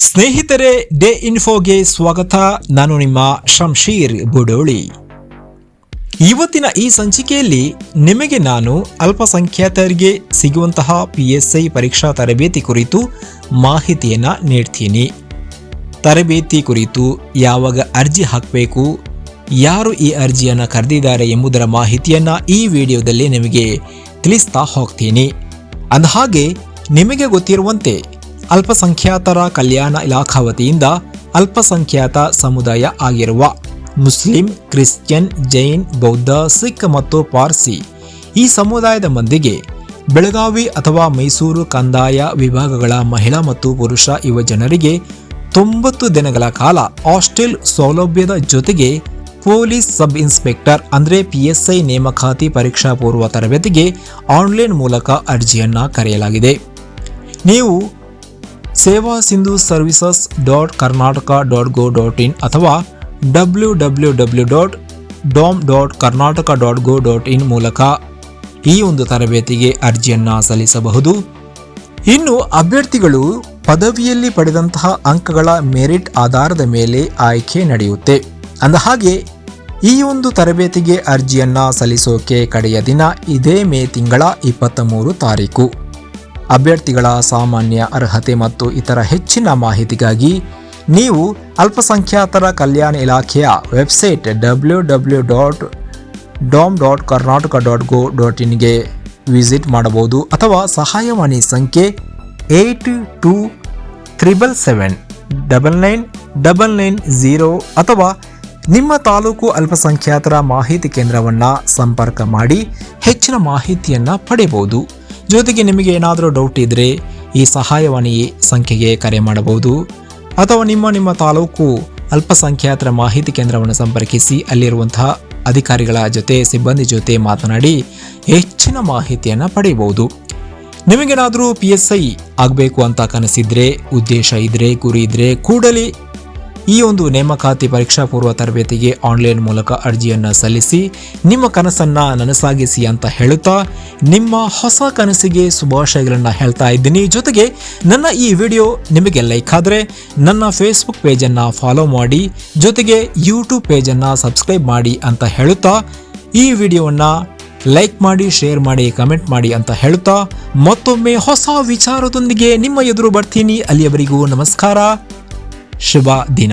ಸ್ನೇಹಿತರೆ, ಡೇ ಇನ್ಫೋಗೆ ಸ್ವಾಗತ. ನಾನು ನಿಮ್ಮ ಶಂಶೀರ್ ಬುಡೋಳಿ. ಇವತ್ತಿನ ಈ ಸಂಚಿಕೆಯಲ್ಲಿ ನಿಮಗೆ ನಾನು ಅಲ್ಪಸಂಖ್ಯಾತರಿಗೆ ಸಿಗುವಂತಹ ಪಿ ಎಸ್ ಐ ಪರೀಕ್ಷಾ ತರಬೇತಿ ಕುರಿತು ಮಾಹಿತಿಯನ್ನು ನೀಡ್ತೀನಿ. ತರಬೇತಿ ಕುರಿತು ಯಾವಾಗ ಅರ್ಜಿ ಹಾಕಬೇಕು, ಯಾರು ಈ ಅರ್ಜಿಯನ್ನು ಕರೆದಿದ್ದಾರೆ ಎಂಬುದರ ಮಾಹಿತಿಯನ್ನು ಈ ವಿಡಿಯೋದಲ್ಲಿ ನಿಮಗೆ ತಿಳಿಸ್ತಾ ಹೋಗ್ತೀನಿ. ಅಂದಹಾಗೆ ನಿಮಗೆ ಗೊತ್ತಿರುವಂತೆ ಅಲ್ಪಸಂಖ್ಯಾತರ ಕಲ್ಯಾಣ ಇಲಾಖಾ ವತಿಯಿಂದ ಅಲ್ಪಸಂಖ್ಯಾತ ಸಮುದಾಯ ಆಗಿರುವ ಮುಸ್ಲಿಂ, ಕ್ರಿಶ್ಚಿಯನ್, ಜೈನ್, ಬೌದ್ಧ, ಸಿಖ್ ಮತ್ತು ಪಾರ್ಸಿ ಈ ಸಮುದಾಯದ ಮಂದಿಗೆ ಬೆಳಗಾವಿ ಅಥವಾ ಮೈಸೂರು ಕಂದಾಯ ವಿಭಾಗಗಳ ಮಹಿಳಾ ಮತ್ತು ಪುರುಷ ಯುವ ಜನರಿಗೆ ತೊಂಬತ್ತು ದಿನಗಳ ಕಾಲ ಹಾಸ್ಟೆಲ್ ಸೌಲಭ್ಯದ ಜೊತೆಗೆ ಪೊಲೀಸ್ ಸಬ್ ಇನ್ಸ್ಪೆಕ್ಟರ್ ಅಂದರೆ ಪಿ ಎಸ್ ಐ ನೇಮಕಾತಿ ಪರೀಕ್ಷಾ ಪೂರ್ವ ತರಬೇತಿಗೆ ಆನ್ಲೈನ್ ಮೂಲಕ ಅರ್ಜಿಯನ್ನು ಕರೆಯಲಾಗಿದೆ. ನೀವು Seva Sindhu services dot Karnataka dot gov dot in ಅಥವಾ W W W dot dom dot Karnataka dot gov dot in ಮೂಲಕ ಈ ಒಂದು ತರಬೇತಿಗೆ ಅರ್ಜಿಯನ್ನು ಸಲ್ಲಿಸಬಹುದು. ಇನ್ನು ಅಭ್ಯರ್ಥಿಗಳು ಪದವಿಯಲ್ಲಿ ಪಡೆದಂತಹ ಅಂಕಗಳ ಮೆರಿಟ್ ಆಧಾರದ ಮೇಲೆ ಆಯ್ಕೆ ನಡೆಯುತ್ತೆ. ಅಂದಹಾಗೆ ಈ ಒಂದು ತರಬೇತಿಗೆ ಅರ್ಜಿಯನ್ನು ಸಲ್ಲಿಸೋಕೆ ಕಡೆಯ ದಿನ ಇದೇ ಮೇ ತಿಂಗಳ ಇಪ್ಪತ್ತ ಮೂರು ತಾರೀಕು. ಅಭ್ಯರ್ಥಿಗಳ ಸಾಮಾನ್ಯ ಅರ್ಹತೆ ಮತ್ತು ಇತರ ಹೆಚ್ಚಿನ ಮಾಹಿತಿಗಾಗಿ ನೀವು ಅಲ್ಪಸಂಖ್ಯಾತರ ಕಲ್ಯಾಣ ಇಲಾಖೆಯ website W W dot dom dot Karnataka dot gov dot ಇನ್ಗೆ visit ಮಾಡಬಹುದು ಅಥವಾ ಸಹಾಯವಾಣಿ ಸಂಖ್ಯೆ eight two triple seven double nine double nine zero ಅಥವಾ ನಿಮ್ಮ ತಾಲೂಕು ಅಲ್ಪಸಂಖ್ಯಾತರ ಮಾಹಿತಿ ಕೇಂದ್ರವನ್ನು ಸಂಪರ್ಕ ಮಾಡಿ ಹೆಚ್ಚಿನ ಮಾಹಿತಿಯನ್ನು ಪಡೆಯಬಹುದು. ಜೊತೆಗೆ ನಿಮಗೆ ಏನಾದರೂ ಡೌಟ್ ಇದ್ದರೆ ಈ ಸಹಾಯವಾಣಿ ಸಂಖ್ಯೆಗೆ ಕರೆ ಮಾಡಬಹುದು. ಅಥವಾ ನಿಮ್ಮ ನಿಮ್ಮ ತಾಲೂಕು ಅಲ್ಪಸಂಖ್ಯಾತರ ಮಾಹಿತಿ ಕೇಂದ್ರವನ್ನು ಸಂಪರ್ಕಿಸಿ ಅಲ್ಲಿರುವಂತಹ ಅಧಿಕಾರಿಗಳ ಜೊತೆ, ಸಿಬ್ಬಂದಿ ಜೊತೆ ಮಾತನಾಡಿ ಹೆಚ್ಚಿನ ಮಾಹಿತಿಯನ್ನು ಪಡೆಯಬಹುದು. ನಿಮಗೇನಾದರೂ ಪಿ ಎಸ್ ಐ ಆಗಬೇಕು ಅಂತ ಕನಸಿದ್ರೆ, ಉದ್ದೇಶ ಇದ್ರೆ, ಗುರಿ ಇದ್ರೆ ಕೂಡಲೇ ಈ ಒಂದು ನೇಮಕಾತಿ ಪರೀಕ್ಷಾ ಪೂರ್ವ ತರಬೇತಿಗೆ ಆನ್ಲೈನ್ ಮೂಲಕ ಅರ್ಜಿಯನ್ನು ಸಲ್ಲಿಸಿ ನಿಮ್ಮ ಕನಸನ್ನ ನನಸಾಗಿಸಿ ಅಂತ ಹೇಳುತ್ತಾ ನಿಮ್ಮ ಹೊಸ ಕನಸಿಗೆ ಶುಭಾಶಯಗಳನ್ನು ಹೇಳ್ತಾ ಇದ್ದೀನಿ. ಜೊತೆಗೆ ನನ್ನ ಈ ವಿಡಿಯೋ ನಿಮಗೆ ಲೈಕ್ ಆದರೆ ನನ್ನ ಫೇಸ್ಬುಕ್ ಪೇಜನ್ನು ಫಾಲೋ ಮಾಡಿ, ಜೊತೆಗೆ ಯೂಟ್ಯೂಬ್ ಪೇಜನ್ನು ಸಬ್ಸ್ಕ್ರೈಬ್ ಮಾಡಿ ಅಂತ ಹೇಳುತ್ತಾ ಈ ವಿಡಿಯೋವನ್ನು ಲೈಕ್ ಮಾಡಿ, ಶೇರ್ ಮಾಡಿ, ಕಮೆಂಟ್ ಮಾಡಿ ಅಂತ ಹೇಳುತ್ತಾ ಮತ್ತೊಮ್ಮೆ ಹೊಸ ವಿಚಾರದೊಂದಿಗೆ ನಿಮ್ಮ ಎದುರು ಬರ್ತೀನಿ. ಅಲ್ಲಿಯವರೆಗೂ ನಮಸ್ಕಾರ. ಶುಭ ದಿನ